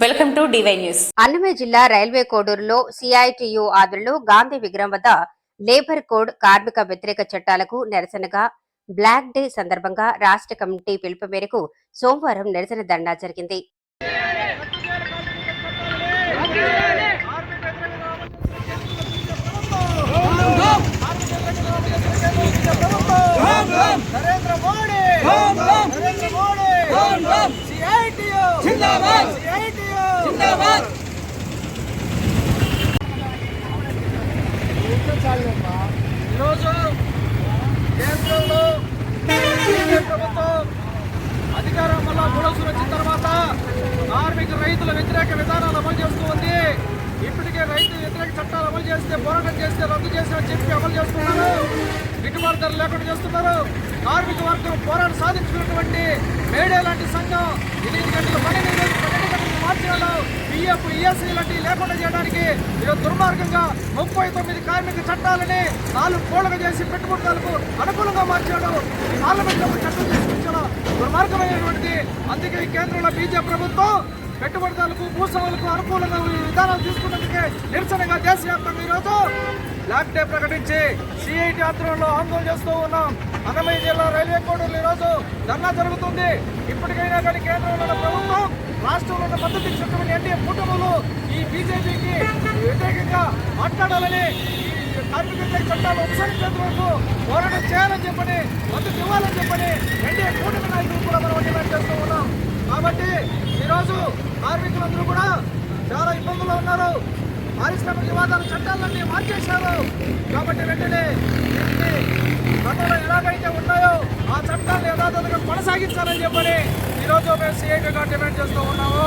Welcome to DY news. Annamayya జిల్లా railway కోడూరులో CITU ఆధ్వర్యంలో గాంధీ విగ్రహం వద్ద లేబర్ కోడ్ కార్మిక వ్యతిరేక చట్టాలకు నిరసనగా బ్లాక్ డే సందర్భంగా రాష్ట్ర కమిటీ పిలుపు మేరకు సోమవారం నిరసన ధర్నా జరిగింది. నరేంద్ర మోడీ! నరేంద్ర మోడీ! సిఐటియు! జిందాబాద్. ఈరోజు కేంద్రంలో ప్రభుత్వం అధికారం వల్ల మూడోసారి వచ్చిన తర్వాత కార్మిక రైతుల వ్యతిరేక విధానాలు అమలు చేస్తూ ఉంది. ఇప్పటికే రైతు వ్యతిరేక చట్టాలు అమలు చేస్తే పోరాటం చేస్తే రద్దు చేసి చెప్పి అమలు చేస్తున్నారు. గిట్టుబాటు ధర లేకుండా చేస్తున్నారు. కార్మిక వర్గం పోరాటం సాధించుకున్నటువంటి మేడే లాంటి సంఘం ఎనిమిది గంటల పని గంటలకు పిఎఫ్ ఈఎస్సీ లాంటివి లేకుండా చేయడానికి ఈరోజు దుర్మార్గంగా ముప్పై తొమ్మిది కార్మిక చట్టాలని నాలుగు కోళ్ళకు చేసి పెట్టుబడులకు అనుకూలంగా మార్చాడు. ఈ పార్లమెంట్లో చట్టం తీసుకొచ్చిన దుర్మార్గమైనటువంటిది. అందుకే ఈ కేంద్రంలో బీజేపీ ప్రభుత్వం పెట్టుబడిదారులకు భూస్వాములకు అనుకూలంగా విధానాలు తీసుకున్నందుకే నిరసనగా దేశవ్యాప్తంగా ఈరోజు బ్లాక్ డే ప్రకటించి సిఐటి ఆధ్వర్యంలో ఆందోళన చేస్తూ ఉన్నాం. అన్నమయ్య జిల్లా రైల్వే కోడూరులో ఈరోజు ధర్నా జరుగుతుంది. ఇప్పటికైనా కానీ కేంద్రంలో ఉన్న ప్రభుత్వం రాష్ట్రంలో ఉన్న మద్దతు ఇచ్చినటువంటి ఎన్డీఏ కూటములు ఈ బీజేపీకి వ్యతిరేకంగా మాట్లాడాలని ఈ కార్మిక చట్టాలు ఉపసరించేంత వరకు పోరాటం చేయాలని చెప్పని మద్దతు ఇవ్వాలని చెప్పని ఎన్డీఏ కూటమి నాయకులు కూడా మనం డిమాండ్ చేస్తూ ఉన్నాం. కాబట్టి ఈరోజు కార్మికులందరూ కూడా చాలా ఇబ్బందుల్లో ఉన్నారు. పారిశ్రామిక వివాదాల చట్టాలన్నీ మార్చేశారు. కాబట్టి వెంటనే వీటిని గతంలో ఎలాగైతే ఉన్నాయో ఆ చట్టాన్ని యథాతథంగా కొనసాగించాలని చెప్పని ఈరోజు మేము సిఐటీగా డిమాండ్ చేస్తూ ఉన్నాము.